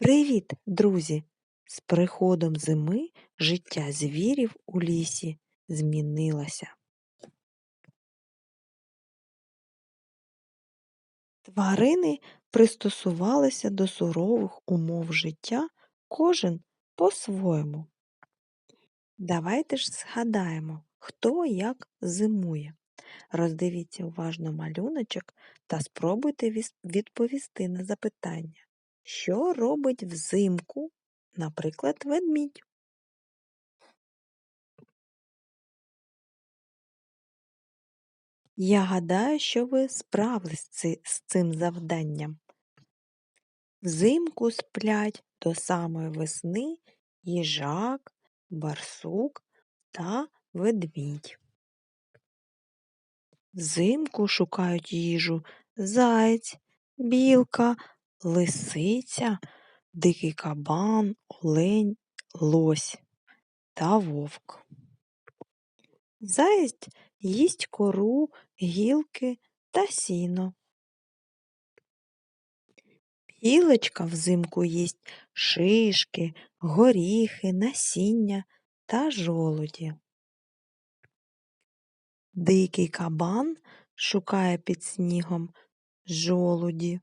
Привіт, друзі! З приходом зими життя звірів у лісі змінилося. Тварини пристосувалися до сурових умов життя кожен по-своєму. Давайте ж згадаємо, хто як зимує. Роздивіться уважно малюночок та спробуйте відповісти на запитання. Що робить взимку, наприклад, ведмідь? Я гадаю, що ви справились з цим завданням. Взимку сплять до самої весни їжак, барсук та ведмідь. Взимку шукають їжу заєць, білка, лисиця, дикий кабан, олень, лось та вовк. Заєць їсть кору, гілки та сіно. Білочка взимку їсть шишки, горіхи, насіння та жолуді. Дикий кабан шукає під снігом жолуді.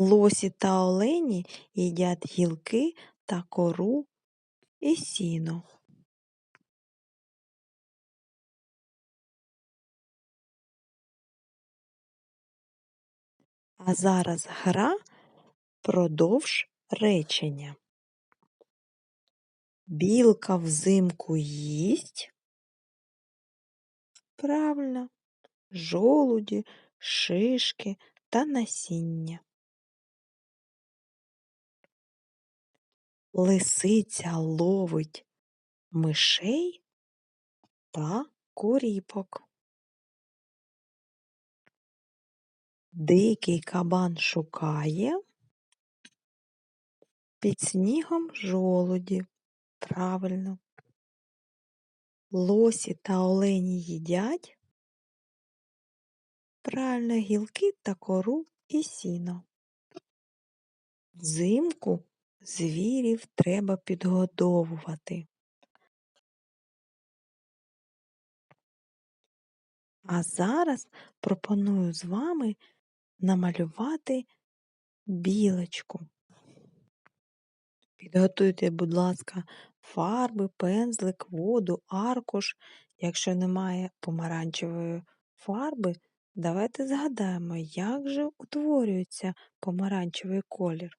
Лосі та олені їдять гілки та кору і сіно. А зараз гра продовж речення. Білка взимку їсть. Правильно, жолуді, шишки та насіння. Лисиця ловить мишей та куріпок. Дикий кабан шукає під снігом жолуді. Правильно. Лосі та олені їдять. Правильно гілки та кору і сіно. Взимку звірів треба підгодовувати. А зараз пропоную з вами намалювати білочку. Підготуйте, будь ласка, фарби, пензлик, воду, аркуш. Якщо немає помаранчевої фарби, давайте згадаємо, як же утворюється помаранчевий колір.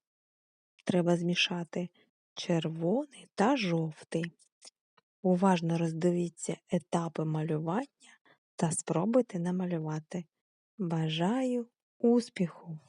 Треба змішати червоний та жовтий. Уважно роздивіться етапи малювання та спробуйте намалювати. Бажаю успіху!